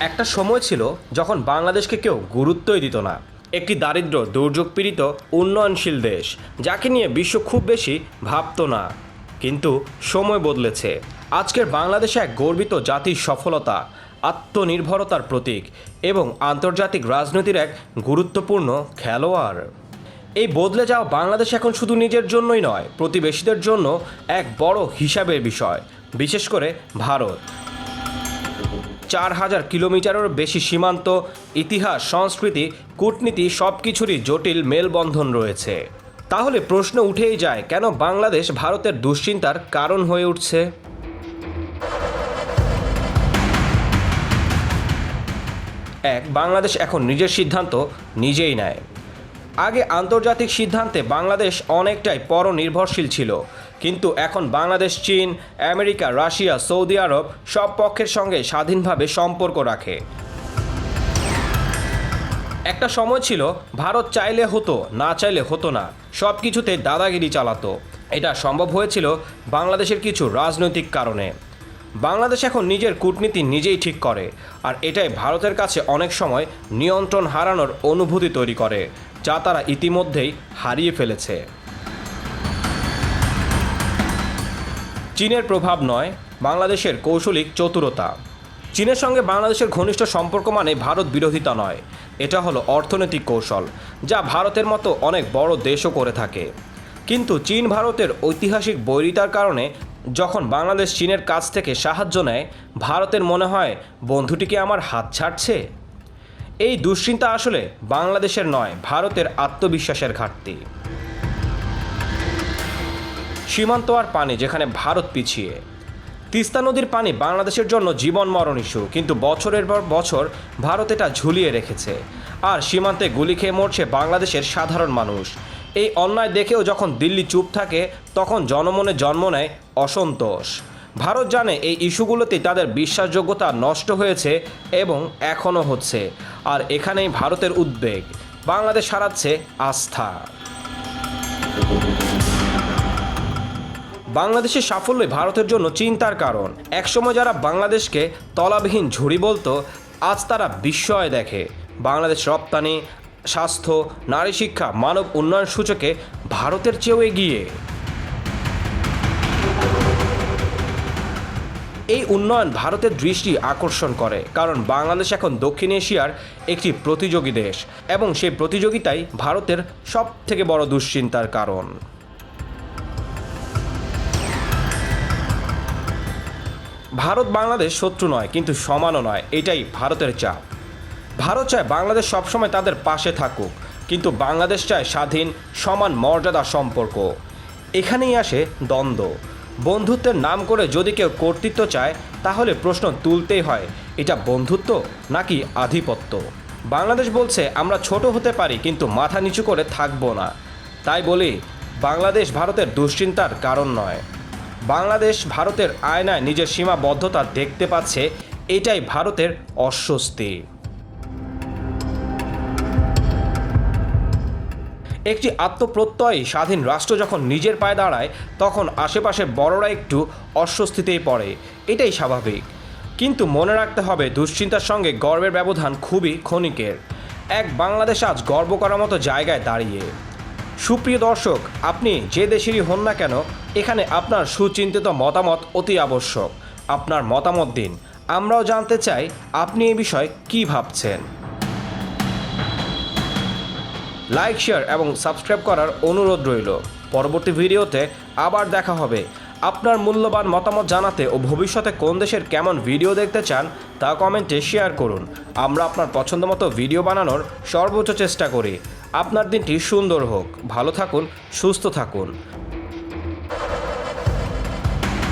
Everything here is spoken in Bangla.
একটা সময় ছিল যখন বাংলাদেশকে কেউ গুরুত্বই দিত না। একটি দারিদ্র দুর্যোগ পীড়িত উন্নয়নশীল দেশ, যাকে নিয়ে বিশ্ব খুব বেশি ভাবতো না। কিন্তু সময় বদলেছে। আজকের বাংলাদেশে এক গর্বিত জাতির সফলতা, আত্মনির্ভরতার প্রতীক এবং আন্তর্জাতিক রাজনীতির এক গুরুত্বপূর্ণ খেলোয়াড়। এই বদলে যাওয়া বাংলাদেশ এখন শুধু নিজের জন্যই নয়, প্রতিবেশীদের জন্য এক বড় হিসাবের বিষয়, বিশেষ করে ভারত। চার হাজার কিলোমিটারেরও বেশি সীমান্ত, ইতিহাস, সংস্কৃতি, কূটনীতি সব কিছুরই জটিল মেলবন্ধন রয়েছে। তাহলে প্রশ্ন উঠেই যায়, কেন বাংলাদেশ ভারতের দুশ্চিন্তার কারণ হয়ে উঠছে? এক, বাংলাদেশ এখন নিজের সিদ্ধান্ত নিজেই নেয়। আগে আন্তর্জাতিক সিদ্ধান্তে বাংলাদেশ অনেকটাই পরনির্ভরশীল ছিল। কিন্তু এখন বাংলাদেশ, চীন, আমেরিকা, রাশিয়া, সৌদি আরব সব পক্ষের সঙ্গে স্বাধীনভাবে সম্পর্ক রাখে। একটা সময় ছিল, ভারত চাইলে হতো, না চাইলে হতো না। সব কিছুতে দাদাগিরি চালাতো। এটা সম্ভব হয়েছিল বাংলাদেশের কিছু রাজনৈতিক কারণে। বাংলাদেশ এখন নিজের কূটনীতি নিজেই ঠিক করে, আর এটাই ভারতের কাছে অনেক সময় নিয়ন্ত্রণ হারানোর অনুভূতি তৈরি করে, যা তারা ইতিমধ্যেই হারিয়ে ফেলেছে। চীনের প্রভাব নয়, বাংলাদেশের কৌশলিক চতুরতা। চীনের সঙ্গে বাংলাদেশের ঘনিষ্ঠ সম্পর্ক মানে ভারত বিরোধিতা নয়। এটা হলো অর্থনৈতিক কৌশল, যা ভারতের মতো অনেক বড় দেশও করে থাকে। কিন্তু চীন ভারতের ঐতিহাসিক বৈরিতার কারণে, যখন বাংলাদেশ চীনের কাছ থেকে সাহায্য নেয়, ভারতের মনে হয় বন্ধুটিকে আমার হাত ছাড়ছে? এই দুশ্চিন্তা আসলে বাংলাদেশের নয়, ভারতের আত্মবিশ্বাসের ঘাটতি। সীমান্ত আর পানি যেখানে ভারত পিছিয়ে। তিস্তা নদীর পানি বাংলাদেশের জন্য জীবন মরণ ইস্যু কিন্তু বছরের পর বছর ভারত এটা ঝুলিয়ে রেখেছে। আর সীমান্তে গুলি খেয়ে মরছে বাংলাদেশের সাধারণ মানুষ। এই অন্যায় দেখেও যখন দিল্লি চুপ থাকে, তখন জনমনে জন্ম নেয় অসন্তোষ। ভারত জানে এই ইস্যুগুলোতে তাদের বিশ্বাসযোগ্যতা নষ্ট হয়েছে এবং এখনও হচ্ছে, আর এখানেই ভারতের উদ্বেগ। বাংলাদেশ হারাচ্ছে আস্থা। বাংলাদেশের সাফল্যই ভারতের জন্য চিন্তার কারণ। একসময় যারা বাংলাদেশকে তলাবিহীন ঝুড়ি বলতো, আজ তারা বিস্ময় দেখে। বাংলাদেশ রপ্তানি, স্বাস্থ্য, নারী শিক্ষা, মানব উন্নয়ন সূচকে ভারতের চেয়েও এগিয়ে। এই উন্নয়ন ভারতের দৃষ্টি আকর্ষণ করে, কারণ বাংলাদেশ এখন দক্ষিণ এশিয়ার একটি প্রতিযোগী দেশ এবং সেই প্রতিযোগিতাই ভারতের সব থেকে বড় দুশ্চিন্তার কারণ। ভারত বাংলাদেশ শত্রু নয়, কিন্তু সমানও নয়, এটাই ভারতের চাপ। ভারত চায় বাংলাদেশ সবসময় তাদের পাশে থাকুক, কিন্তু বাংলাদেশ চায় স্বাধীন, সমান মর্যাদা সম্পর্ক। এখানেই আসে দ্বন্দ্ব। বন্ধুত্বের নাম করে যদি কেউ কর্তৃত্ব চায়, তাহলে প্রশ্ন তুলতেই হয়, এটা বন্ধুত্ব নাকি আধিপত্য? বাংলাদেশ বলছে, আমরা ছোট হতে পারি, কিন্তু মাথা নিচু করে থাকব না। তাই বলি, বাংলাদেশ ভারতের দুশ্চিন্তার কারণ নয়। বাংলাদেশ ভারতের আয়নায় নিজের সীমাবদ্ধতা দেখতে পাচ্ছে, এটাই ভারতের অস্বস্তি। একটি আত্মপ্রত্যয়ী স্বাধীন রাষ্ট্র যখন নিজের পায়ে দাঁড়ায়, তখন আশেপাশে বড়রা একটু অস্বস্তিতেই পড়ে। এটাই স্বাভাবিক। কিন্তু মনে রাখতে হবে, দুশ্চিন্তার সঙ্গে গর্বের ব্যবধান খুবই ক্ষণিকের। এক বাংলাদেশ আজ গর্ব করার মতো জায়গায় দাঁড়িয়ে। সুপ্রিয় দর্শক, আপনি যে দেশেরই হন না কেন, এখানে আপনার সুচিন্তিত মতামত অতি আবশ্যক। আপনার মতামত দিন। আমরাও জানতে চাই আপনি এ বিষয়ে কী ভাবছেন। লাইক, শেয়ার এবং সাবস্ক্রাইব করার অনুরোধ রইল। পরবর্তী ভিডিওতে আবার দেখা হবে। আপনার মূল্যবান মতামত জানাতে ও ভবিষ্যতে কোন দেশের কেমন ভিডিও দেখতে চান তা কমেন্টে শেয়ার করুন। আমরা আপনার পছন্দ মতো ভিডিও বানানোর সর্বোচ্চ চেষ্টা করি। আপনার দিনটি সুন্দর হোক। ভালো থাকুন, সুস্থ থাকুন।